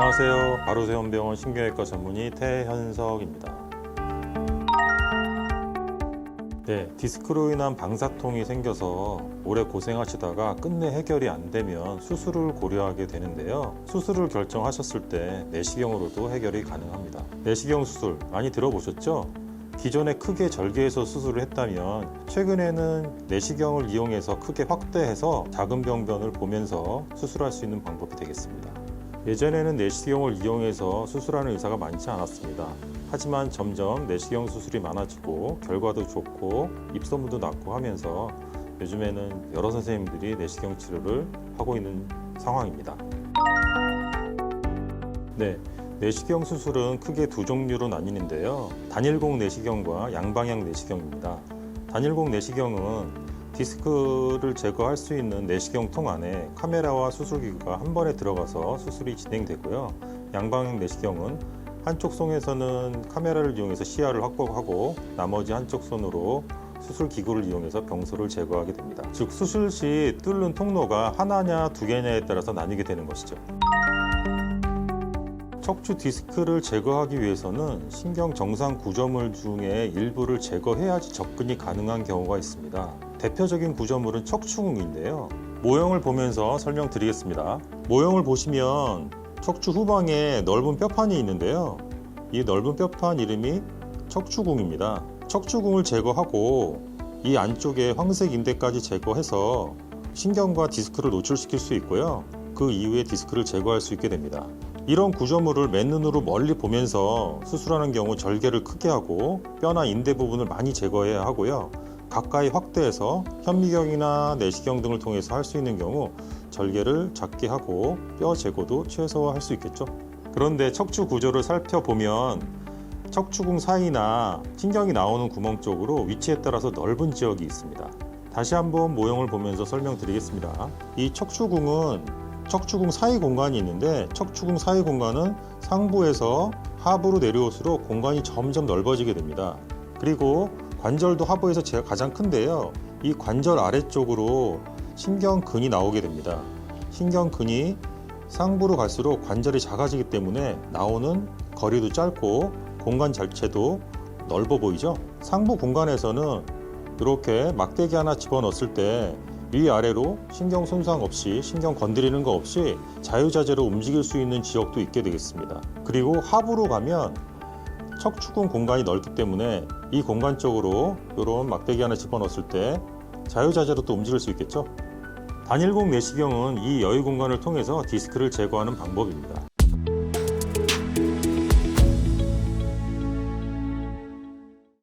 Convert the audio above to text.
안녕하세요. 바로세원병원 신경외과 전문의 태현석입니다. 네, 디스크로 인한 방사통이 생겨서 오래 고생하시다가 끝내 해결이 안 되면 수술을 고려하게 되는데요. 수술을 결정하셨을 때 내시경으로도 해결이 가능합니다. 내시경 수술 많이 들어보셨죠? 기존에 크게 절개해서 수술을 했다면 최근에는 내시경을 이용해서 크게 확대해서 작은 병변을 보면서 수술할 수 있는 방법이 되겠습니다. 예전에는 내시경을 이용해서 수술하는 의사가 많지 않았습니다. 하지만 점점 내시경 수술이 많아지고 결과도 좋고 입소문도 났고 하면서 요즘에는 여러 선생님들이 내시경 치료를 하고 있는 상황입니다. 네, 내시경 수술은 크게 두 종류로 나뉘는데요. 단일공 내시경과 양방향 내시경입니다. 단일공 내시경은 디스크를 제거할 수 있는 내시경 통 안에 카메라와 수술기구가 한 번에 들어가서 수술이 진행되고요. 양방향 내시경은 한쪽 손에서는 카메라를 이용해서 시야를 확보하고 나머지 한쪽 손으로 수술 기구를 이용해서 병소를 제거하게 됩니다. 즉 수술 시 뚫는 통로가 하나냐 두 개냐에 따라서 나뉘게 되는 것이죠. 척추 디스크를 제거하기 위해서는 신경 정상 구조물 중에 일부를 제거해야지 접근이 가능한 경우가 있습니다. 대표적인 구조물은 척추궁인데요. 모형을 보면서 설명드리겠습니다. 모형을 보시면 척추 후방에 넓은 뼈판이 있는데요. 이 넓은 뼈판 이름이 척추궁입니다. 척추궁을 제거하고 이 안쪽에 황색 인대까지 제거해서 신경과 디스크를 노출시킬 수 있고요. 그 이후에 디스크를 제거할 수 있게 됩니다. 이런 구조물을 맨눈으로 멀리 보면서 수술하는 경우 절개를 크게 하고 뼈나 인대 부분을 많이 제거해야 하고요. 가까이 확대해서 현미경이나 내시경 등을 통해서 할 수 있는 경우 절개를 작게 하고 뼈 제거도 최소화할 수 있겠죠. 그런데 척추 구조를 살펴보면 척추궁 사이나 신경이 나오는 구멍 쪽으로 위치에 따라서 넓은 지역이 있습니다. 다시 한번 모형을 보면서 설명드리겠습니다. 이 척추궁은 척추궁 사이 공간이 있는데 척추궁 사이 공간은 상부에서 하부로 내려올수록 공간이 점점 넓어지게 됩니다. 그리고 관절도 하부에서 제가 가장 큰데요. 이 관절 아래쪽으로 신경근이 나오게 됩니다. 신경근이 상부로 갈수록 관절이 작아지기 때문에 나오는 거리도 짧고 공간 자체도 넓어 보이죠? 상부 공간에서는 이렇게 막대기 하나 집어넣었을 때 위아래로 신경 손상 없이 신경 건드리는 거 없이 자유자재로 움직일 수 있는 지역도 있게 되겠습니다. 그리고 하부로 가면 척추근 공간이 넓기 때문에 이 공간 쪽으로 이런 막대기 하나 집어넣었을 때 자유자재로 또 움직일 수 있겠죠. 단일공 내시경은 이 여유 공간을 통해서 디스크를 제거하는 방법입니다.